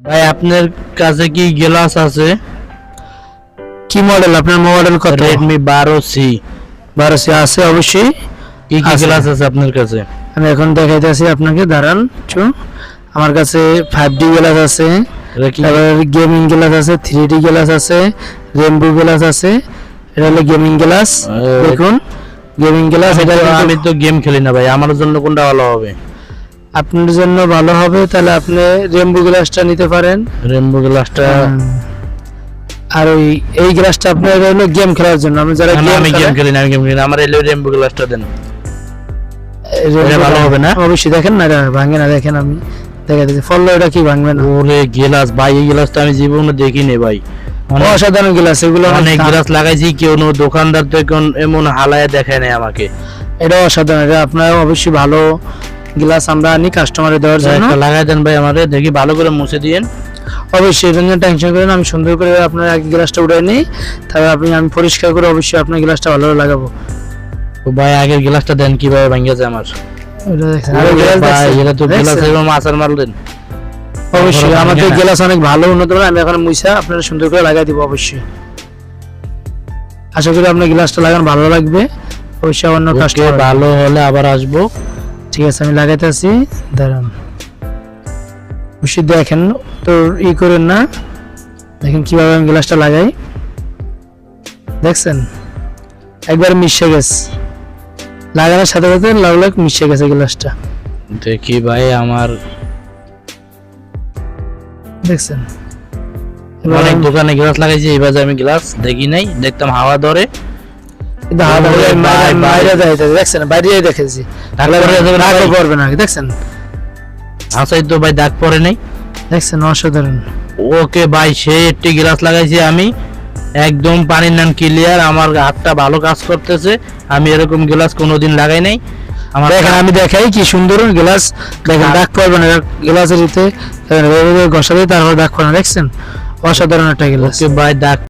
ভাই আপনার কাছে কি গ্লাস আছে? কি মডেল আপনার মডেল কত? রেডমি বারো সি বারো সি আছে অবশ্যই। কি কি গ্লাস আছে আপনার কাছে? আমি এখন দেখাইতেছি আপনাকে দাঁড়ান একটু আমার কাছে ফাইভ ডি গ্লাস আছে। তারপর গেমিং গ্লাস আছে থ্রি ডি গ্লাস আছে রেনবো গ্লাস আছে। এটা হলো গেমিং গ্লাস দেখুন। গেমিং গ্লাস এটা আমি তো গেম খেলি না ভাই আমার জন্য কোনটা ভালো হবে? আপনার জন্য ভালো হবে তাহলে আপনি রেনবো গ্লাসটা নিতে পারেন। রেনবো গ্লাসটা আর ওই এই গ্লাসটা আপনার হলো গেম খেলার জন্য। আপনি যারা আমি গেম খেলি না আমি গেম খেলি না। আমার এলো রেনবো গ্লাসটা দেন। এটা ভালো হবে না? অবশ্যই দেখেন না ভাঙে না দেখেন আমি। দেখা দিচ্ছি ফল এটা কি ভাঙবে না? ওরে গ্লাস ভাই এই গ্লাসটা আমি জীবনে দেখিনি ভাই। অসাধারণ গ্লাস এগুলো অনেক গ্লাস লাগাইছি কেউ নো দোকানদার তো এখন এমন হালায় দেখায় নাই আমাকে। এটা অসাধারণ এটা আপনার অবশ্যই ভালো। গ্লাস আমরা আনি কাস্টমারে দেওয়ার জন্য। লাগাই দেন ভাই আমারে দেখি ভালো করে মুছে দিয়েন। অবশ্যই এটা নিয়ে টেনশন করেন আমি সুন্দর করে আপনার আগে গ্লাসটা উঠে নিই। তারপর আপনি আমি পরিষ্কার করে অবশ্যই আপনার গ্লাসটা ভালো করে লাগাবো। তো ভাই আগের গ্লাসটা দেন কীভাবে ভাঙ্গেছে আমার। এটা দেখছেন আরে আরও গ্লাস ভাই দেখছেন? এটা তো গ্লাস দেখছেন? মারলেন অবশ্যই আমাদের গ্লাস অনেক ভালো উন্নত আমি এখন মুইসা আপনারা সুন্দর করে লাগাই দিব অবশ্যই। আশা করি আপনার গ্লাসটা লাগান ভালো লাগবে। অবশ্যই অন্য কাস্টমার ভালো হলে আবার আসব। ঠিক আছে আমি লাগাইতেছি। দাঁড়ান। অবশ্যই দেখেন তো ই করেন না। দেখেন কীভাবে আমি গ্লাসটা লাগাই। দেখছেন? একবার মিশে গেছে। লাগানোর সাথে সাথে লাগ লাগ মিশে গেছে গ্লাসটা দেখি ভাই আমার দেখছেন? অনেক দোকানে গ্লাস লাগাইছি এই বাজে আমি গ্লাস দেখি নাই দেখতাম হাওয়া ধরে। বাইরে- দেখছেন বাইরে দেখেছি। না দেখছেন? তো ভাই দাগ পরে নাই। দেখছেন অসাধারণ। ওকে ভাই সেই একটি গ্লাস লাগাইছি আমি। একদম পানির নাম ক্লিয়ার আমার হাতটা ভালো কাজ করতেছে। আমি এরকম গ্লাস কোনোদিন লাগাই নাই। আমার দেখেন আমি দেখাই কি সুন্দর গ্লাস। দেখেন হ্যাঁ। দাগ পড়বে না গ্লাসের ভিতরে ঘষালে তারপর দাগ পড়ে না দেখছেন? অসাধারণ একটা গ্লাস। ভাই দাগ